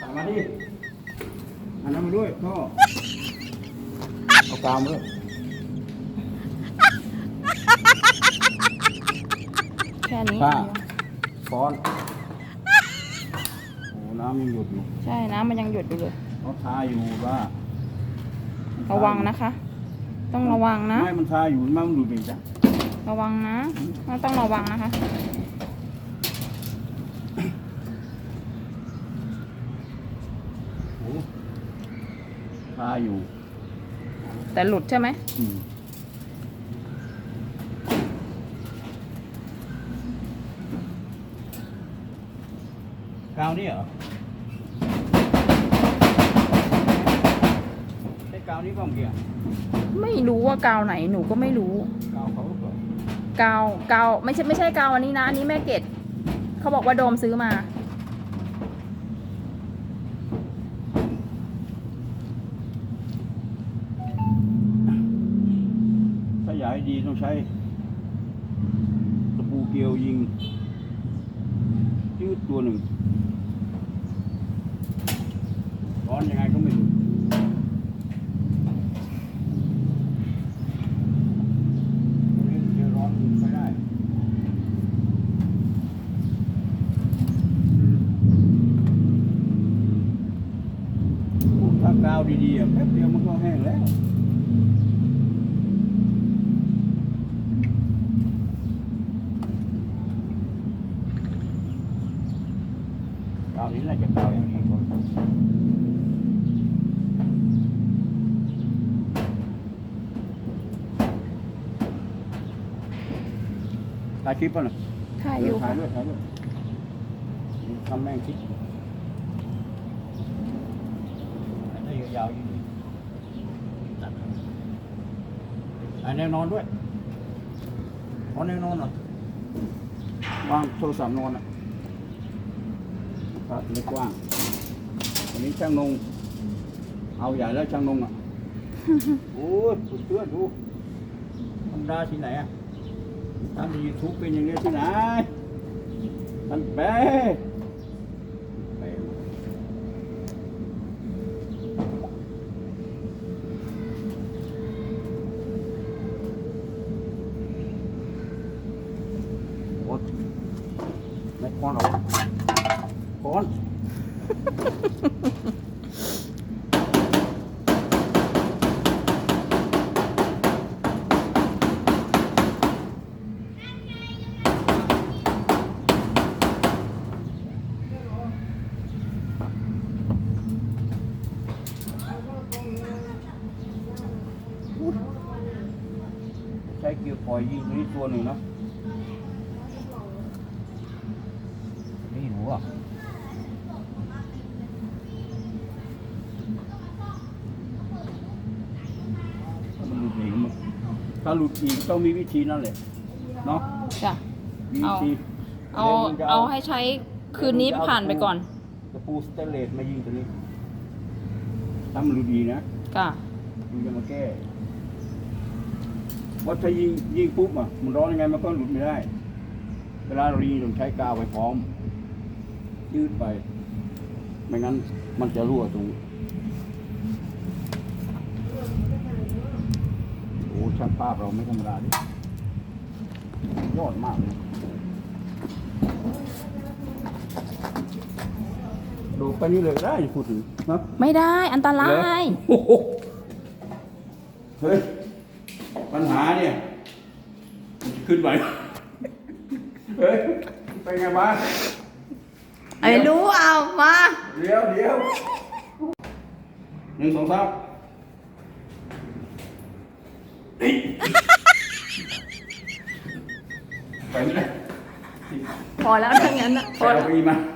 ตามมาดิอันนั้นมาด้วยพ่อเอากาวมาด้วยแค่นี้ป้าฟ้อนโอ้น้ำยังหยดอยู่ใช่นะมันยังหยดอยู่เลย เขาทาอยู่ว่ามันทาระวังนะคะ ต้องระวังนะ ไม่มันทาอยู่มันดูดอีกจ้ะระวังนะต้องระวังนะคะ ทาอยู่ แต่หลุดใช่ไหมอืมกาวนี่เหรอใช่กาวนี้ป่ะเมื่อกี้อะไม่รู้ว่ากาวไหนหนูก็ไม่รู้ กาวเขาหรือเปล่ากาวกาวไม่ใช่ไม่ใช่กาวอันนี้นะอันนี้แม่เกดเขาบอกว่าโดมซื้อมา ถ้าอยากให้ ดีต้องใช้ตะปูเกลียวยิงยืดตัวหนึ่งร้อนยังไงก็ไม่รู้อนไม่ได้ถ้ากาวดีๆแป๊บเดียวมันก็แห้งแล้วาวนี้น่าจะกาวอย่างนี้ก่อนถ่ายคลิปป่ะน่ะถ่ายอยู่ถ่าค่ะยด้วยถ่ายด้วยทำแม่งคลิปได้ยาวๆอย่างนี้ตัดอันแนวนอนด้วยเอาแนวนอนเหรอวางโทรศัพท์นอนอะ ครับไม่กว้างวันนี้ช่างนง เอาใหญ่แล้วช่างนงอะ โอ้ยสุดเพื่อนดูธรรมดาที่ไหนอะทำในยูทูบเป็นอย่างนี้ที่ไหนมันแป๊ะแป๊ะโอ๊ยไม่ค้อนออก ค้อน ใช้เกียวปล่อยยิงตัวนี้ตัวหนึ่งเนาะไม่รู้อะถ้ามันหลุดอีกมัน ถ้าหลุดอีกต้องมีวิธีนั่นแหละเนาะจ้ะ มีวิธีเอา ดี๋ยวมันจะเอาให้ใช้คืนนี้ผ่านไปก่อนตะปูสเตนเลสมายิงตัวนี้ถ้ามันหลุดอีกนะค่ะ มึงจะมาแก้ว่าถ้ายิงยิงปุ๊บอะมันร้อนยังไงมันก็หลุดไม่ได้ เวลาเรายิงต้องใช้กาวไว้พร้อม ยืดไป ไม่งั้นมันจะรั่วตรงนี้โอ้ ช่างภาพเราไม่ธรรมดาดิยอดมากเลยดูไปนี่เลยได้พูดถึงนะไม่ได้อันตราย โอ้โหเฮ้ย ปัญหาเนี่ยมันจะขึ้นไหวเฮ้ยไปไงวะไอ้รู้เอามา เดี๋ยวเดี๋ยวหนึ่งสองสาม เฮ้ยไปไม่ได้พอแล้วทั้งนั้นนะพไปอเอาแล้วไปมา